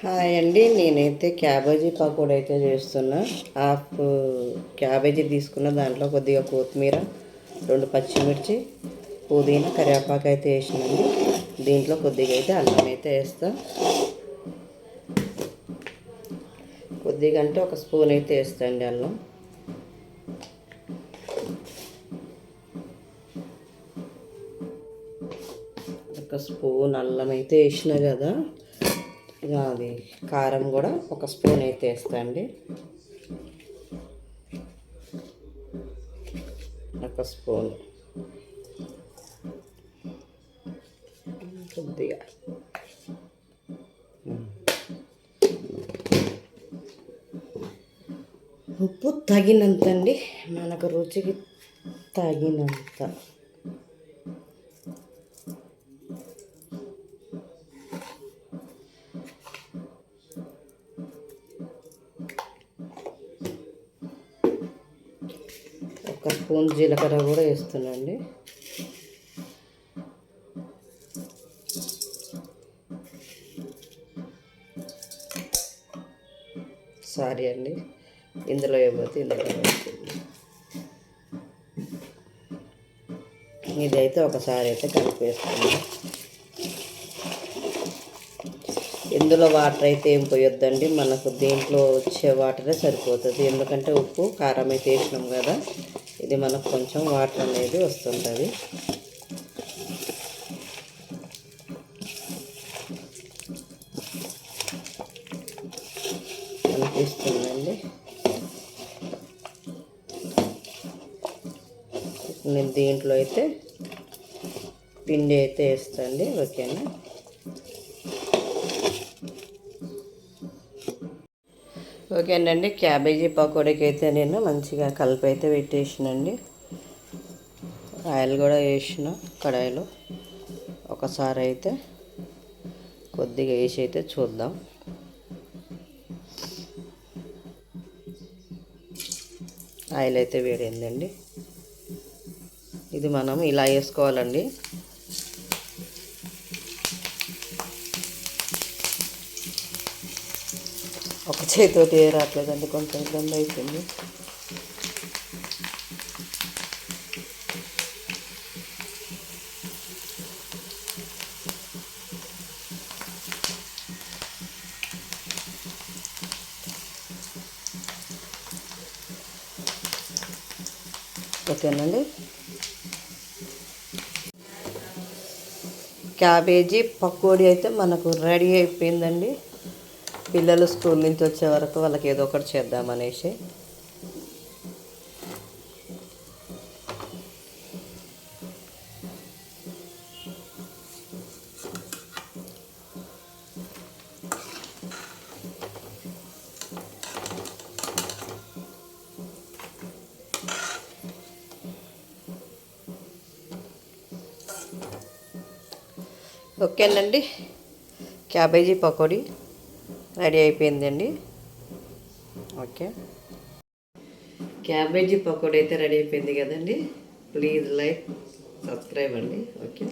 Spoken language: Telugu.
హాయ్ అండి నేనైతే క్యాబేజీ పకోడీ అయితే చేస్తున్నా. హాఫ్ క్యాబేజీ తీసుకున్న దాంట్లో కొద్దిగా కొత్తిమీర రెండు పచ్చిమిర్చి పుదీనా కరివేపాకు అయితే వేసినండి దీంట్లో కొద్దిగా అయితే అల్లం అయితే వేస్తా. కొద్దిగా అంటే ఒక స్పూన్ అయితే వేస్తా అండి అల్లం ఒక స్పూన్ అల్లం అయితే వేసిన కదా. అది కారం కూడా ఒక స్పూన్ అయితే వేస్తాండి ఒక స్పూన్. కొద్దిగా. ఉప్పు తగినంత అండి మనకు రుచికి తగినంత. ఒక స్పూన్ జీలకర్ర కూడా వేస్తున్నాండి సారీ అండి ఇందులో ఇవ్వద్దు ఇందులో వేస్తుంది. ఇదైతే ఒకసారి అయితే కలిపేస్తుంది ఇందులో వాటర్ అయితే ఏం పోయొద్దండి మనకు దీంట్లో వచ్చే వాటరే సరిపోతుంది. ఎందుకంటే ఉప్పు కారం అయితే వేసినాం కదా. ఇది మనకు కొంచెం వాటర్ అనేది వస్తుంటుంది. కనిపిస్తుందండి నేను దీంట్లో అయితే పిండి అయితే వేస్తాండి ఓకేనా? ఓకేనండి క్యాబేజీ పకోడీకి అయితే నేను మంచిగా కలిపి అయితే పెట్టేసినండి. ఆయిల్ కూడా వేసిన కడాయిలో. ఒకసారి అయితే కొద్దిగా వేసి అయితే చూద్దాం. ఆయిల్ అయితే వేడిందండి. ఇది మనం ఇలా వేసుకోవాలండి. ఒక చేతితోటి రావట్లేదండి కొంచెం ఇబ్బంది అవుతుంది ఓకేనండి. క్యాబేజీ పకోడీ అయితే మనకు రెడీ అయిపోయిందండి. పిల్లలు స్కూల్ నుంచి వచ్చే వరకు వాళ్ళకి ఏదో ఒకటి చేద్దామనేసి ఓకేనండి. క్యాబేజీ పకోడీ. రెడీ అయిపోయిందండి. ఓకే. క్యాబేజీ పకోడీ అయితే రెడీ అయిపోయింది కదండి. ప్లీజ్ లైక్ సబ్స్క్రైబ్ అండి. ఓకే.